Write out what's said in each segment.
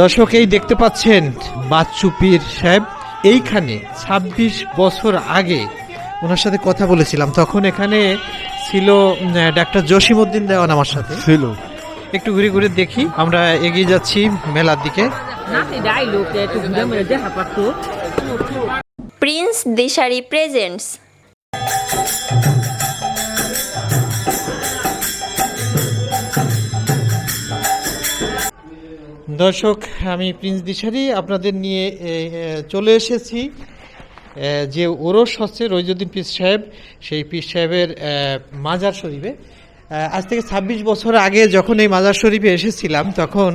দর্শক এই দেখতে পাচ্ছেন বাচ্চু পীর সাহেব। এইখানে ২৬ বছর আগে ওনার সাথে কথা বলেছিলাম। তখন এখানে ছিল ডাক্তার জসিমউদ্দিন দেওয়ান আমার সাথে। ছিল। একটু ঘুরে ঘুরে দেখি। আমরা এগিয়ে যাচ্ছি মেলার দিকে? Prince Dishari presents. দর্শক আমি প্রিন্স দিশারি আপনাদের নিয়ে চলে এসেছি। যে ওরস হচ্ছে রইজুদ্দিন পীর সাহেব সেই পীর সাহেবের মাজার শরীফে। আজ থেকে ছাব্বিশ বছর আগে যখন এই মাজার শরীফে এসেছিলাম তখন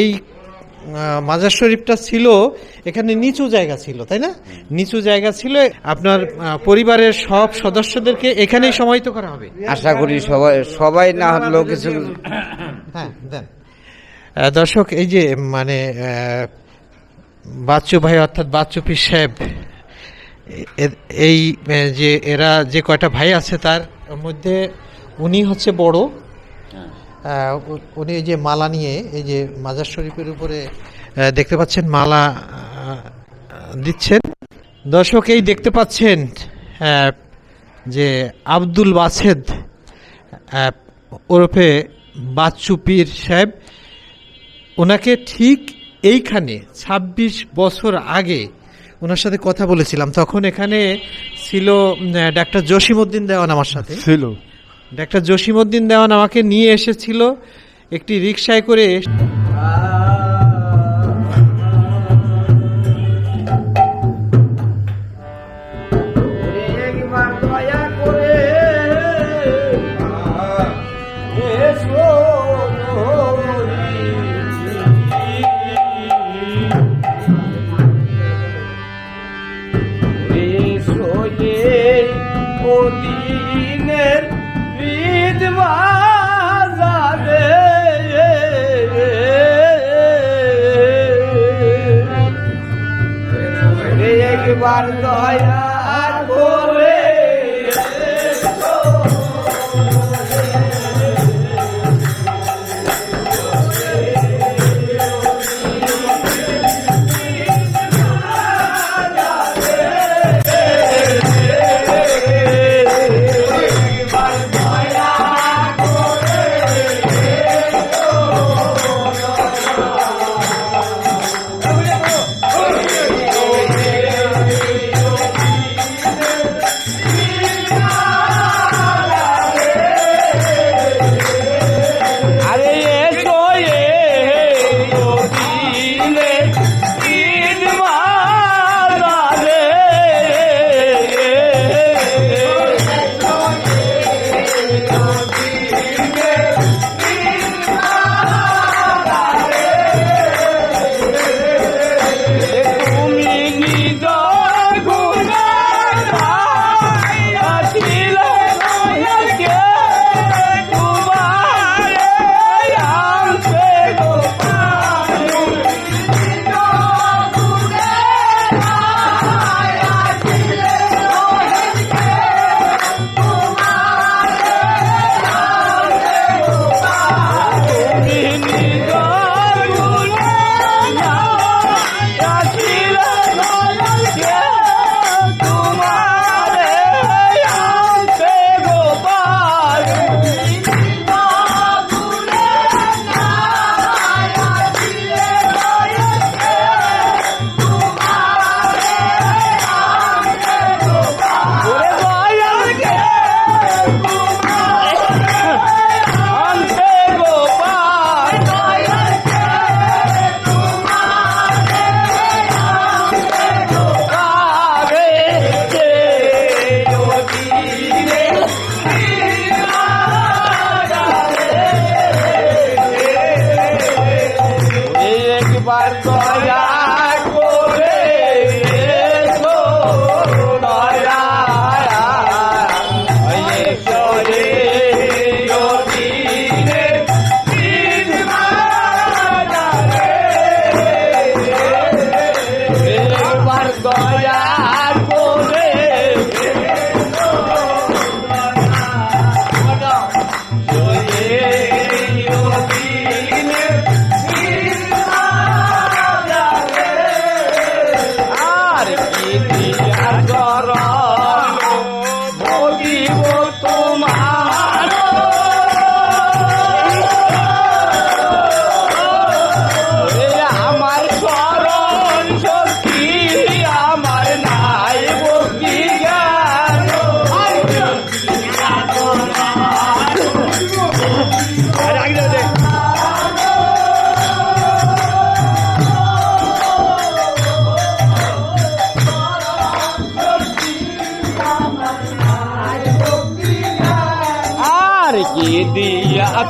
এই মাজার শরীফটা ছিল এখানে নিচু জায়গা ছিল তাই না? নিচু জায়গা ছিল আপনার পরিবারের সব সদস্যদেরকে এখানেই সমাহিত করা হবে। আশা করি সবাই সবাই না হলেও কিছু হ্যাঁ দেন। দর্শক এই যে মানে বাচ্চু ভাই অর্থাৎ বাচ্চু পীর সাহেব এই যে এরা যে কয়টা ভাই আছে তার মধ্যে উনি হচ্ছে বড়। উনি এই যে মালা নিয়ে এই যে মাজার শরীফের উপরে দেখতে পাচ্ছেন মালা দিচ্ছেন। দর্শক এই দেখতে পাচ্ছেন যে আব্দুল বাসেদ ওরফে বাচ্চু পীর সাহেব ওনাকে ঠিক এইখানে ২৬ বছর আগে ওনার সাথে কথা বলেছিলাম। তখন এখানে ছিল ডাক্তার জসিমউদ্দিন দেওয়ান আমার সাথে। ছিল। ডাক্তার জসিমউদ্দিন দেওয়ান আমাকে নিয়ে এসেছিল একটি রিক্সায় করে।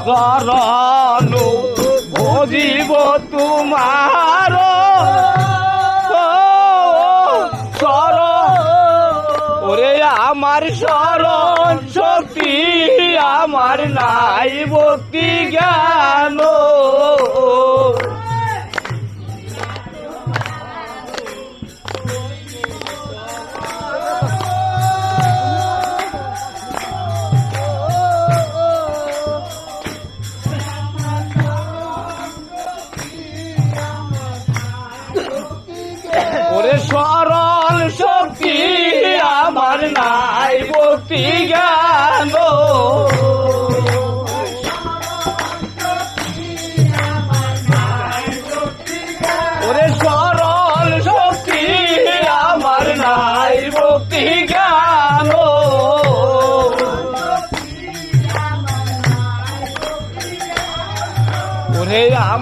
চরণ ভজিব তোমার। সর ওরে আমার সরণ শক্তি আমার নাই বতি জ্ঞান।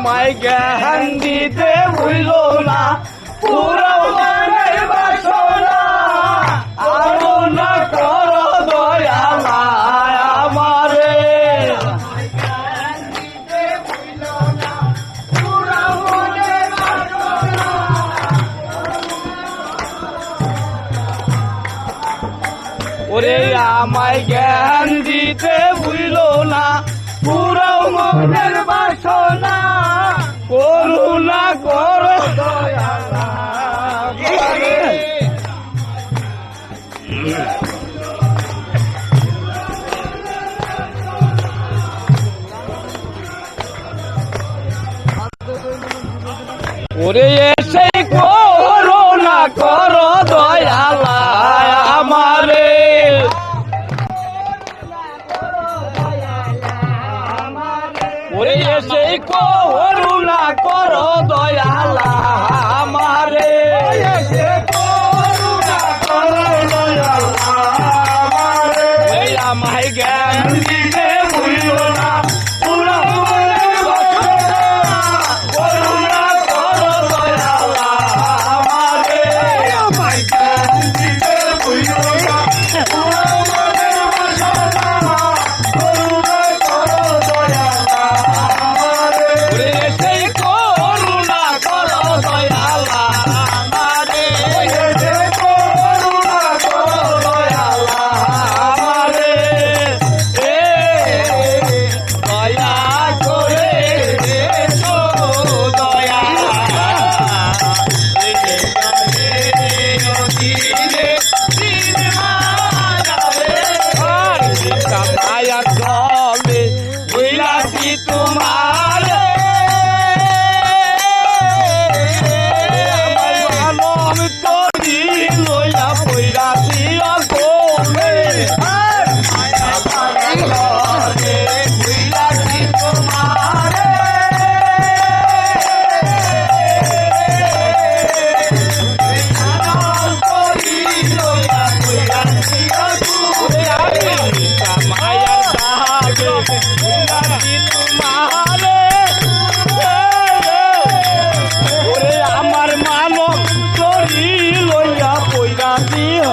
আমায় জ্ঞান দিতে ভুলল না। পুরো মনের বাসনা আরও না কর দয়ালায় আমারে ওরে আমায় জ্ঞান দিতে ভুলল না। পুরো মনের বাসনা করুণা কর। ওরে এসে কর আমার মানব তরি লইয়া পৈরা দিও।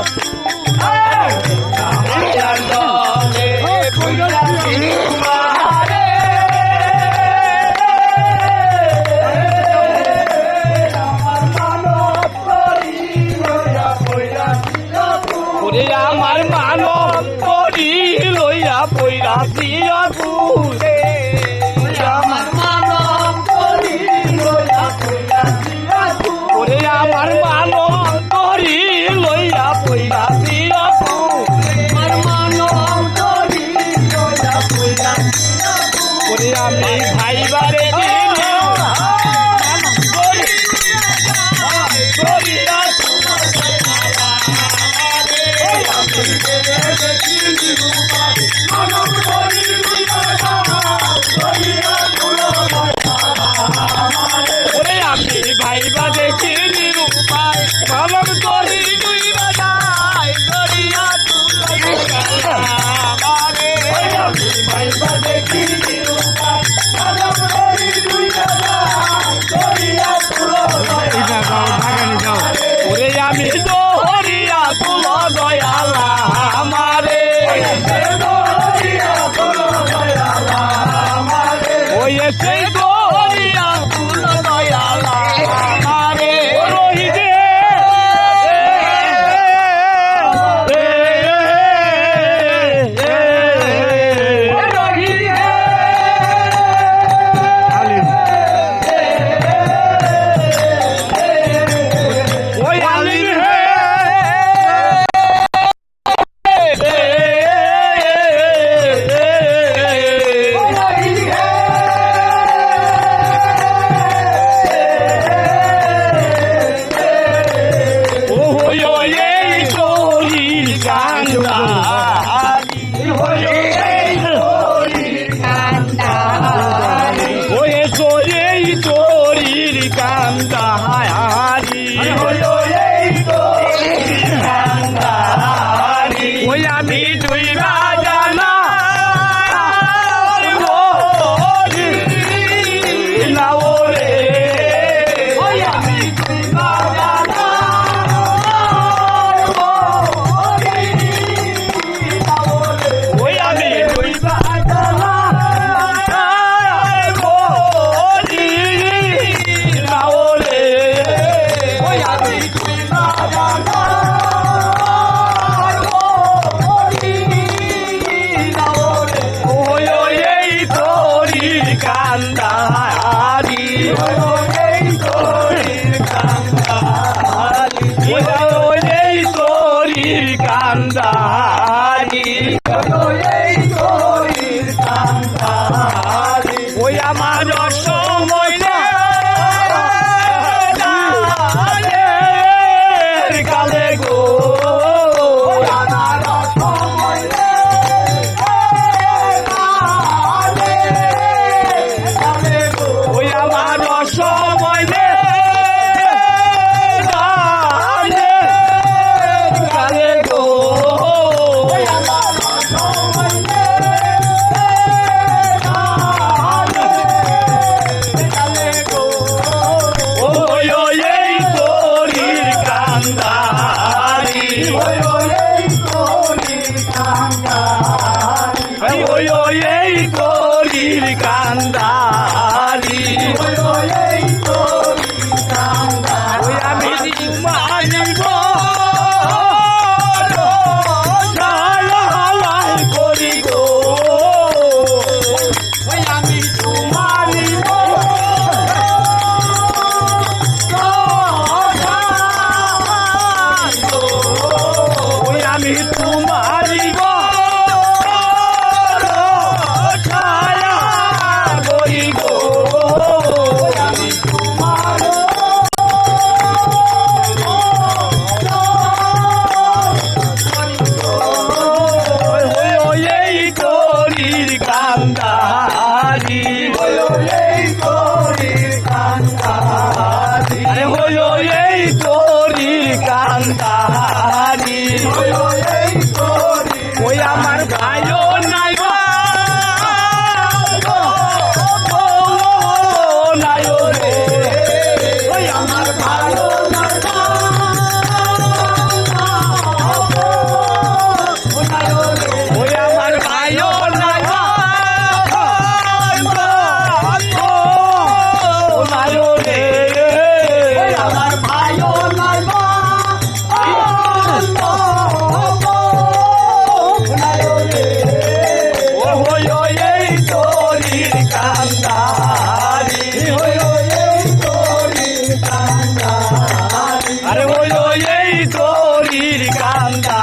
তোরির কান্দারি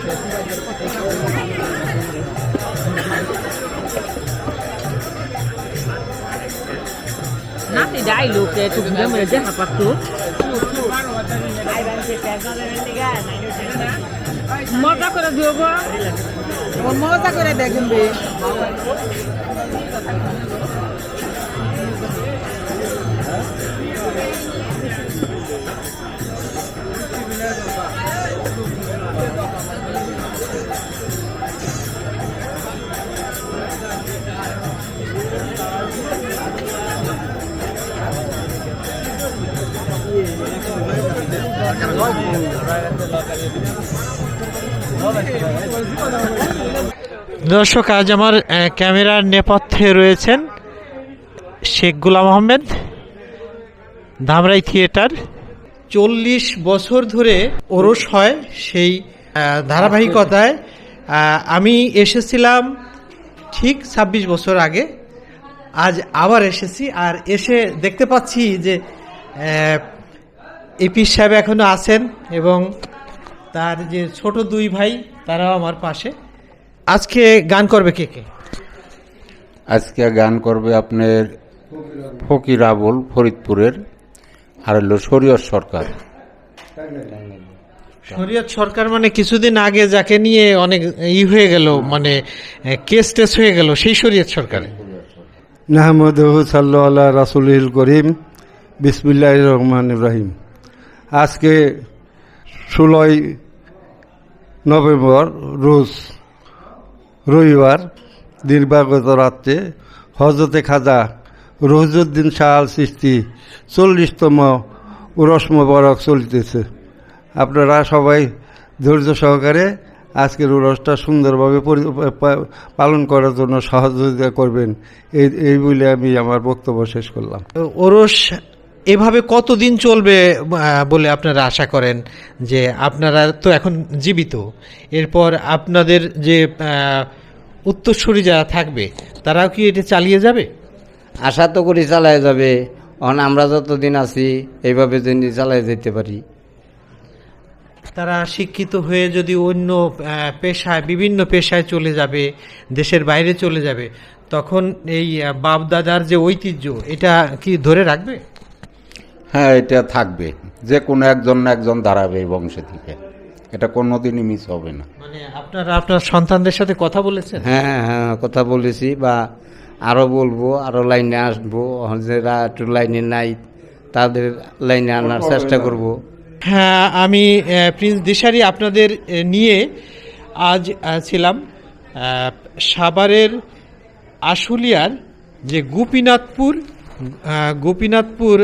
Nanti dah lu ke tu dia mereka apa tu? মজা করে দিও গো মজা করে দেখুন বে দর্শক, আজ আমার ক্যামেরার নেপথ্যে রয়েছেন শেখ গুলাম আহমেদ, ধামরাই থিয়েটার। চল্লিশ বছর ধরে ওরস হয় সেই ধারাবাহিকতায়। আমি এসেছিলাম ঠিক ছাব্বিশ বছর আগে, আজ আবার এসেছি। আর এসে দেখতে পাচ্ছি যে এপি সাহেব এখনও আছেন এবং তার যে ছোট দুই ভাই তারাও আমার পাশে। আজকে গান করবে কে কে? আজকে গান করবে আপনার ফকির আবুল ফরিদপুরের আর হলো শরীয়ত সরকার। শরীয়ত সরকার মানে কিছুদিন আগে যাকে নিয়ে অনেক ই হয়ে গেল মানে কেস টেস হয়ে গেল সেই শরীয়ত সরকারে। নাহমদ সাল্লাহ রাসুল করিম বিসমিল্লাহ রহমান ইব্রাহিম আজকে ষোলোই নভেম্বর, রোজ রবিবার দিনবাগত রাত্রে হজরতে খাজা রহজুদ্দিন শাহ আল সৃষ্টি চল্লিশতম উরস বরক চলিতেছে। আপনারা সবাই ধৈর্য সহকারে আজকের উরসটা সুন্দরভাবে পালন করার জন্য সহযোগিতা করবেন। এই এই বলে আমি আমার বক্তব্য শেষ করলাম। ওরস এভাবে কতদিন চলবে বলে আপনারা আশা করেন যে আপনারা তো এখন জীবিত। এরপর আপনাদের যে উত্তরসূরি যারা থাকবে তারাও কি এটা চালিয়ে যাবে? আশা তো করি চালায় যাবে। অন আমরা যতদিন আছি এইভাবে যদি চালায় যেতে পারি। তারা শিক্ষিত হয়ে যদি অন্য পেশায় বিভিন্ন পেশায় চলে যাবে দেশের বাইরে চলে যাবে তখন এই আহ, বাপ দাদার যে ঐতিহ্য এটা কি ধরে রাখবে? হ্যাঁ এটা থাকবে। যে কোনো একজন না একজন দাঁড়াবে এই বংশে থেকে এটা কোনোদিনই মিস হবে না। মানে আপনারা আপনার সন্তানদের সাথে কথা বলেছেন? হ্যাঁ হ্যাঁ, কথা বলেছি বা আরও বলব আরও লাইনে আসব। যারা একটু লাইনে নাই তাদের লাইনে আনার চেষ্টা করব। হ্যাঁ আমি প্রিন্স দিশারি আপনাদের নিয়ে আজ ছিলাম। সাভারের আশুলিয়ার যে গোপীনাথপুর গোপীনাথপুর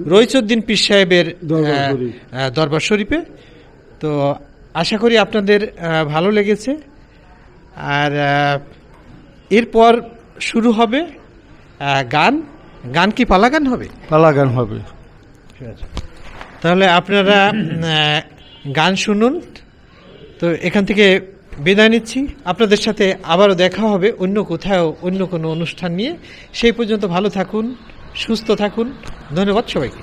আহ, রইচুদ্দিন পীর সাহেবের দরবার শরীফ। আহ, দরবার শরীফে। তো আশা করি আপনাদের ভালো লেগেছে। আর এরপর শুরু হবে গান। গান কি পালা গান হবে? পালাগান হবে। তাহলে আপনারা গান শুনুন। তো এখান থেকে বিদায় নিচ্ছি। আপনাদের সাথে আবারও দেখা হবে অন্য কোথাও অন্য কোনো অনুষ্ঠান নিয়ে। সেই পর্যন্ত ভালো থাকুন। সুস্থ থাকুন। ধন্যবাদ সবাইকে।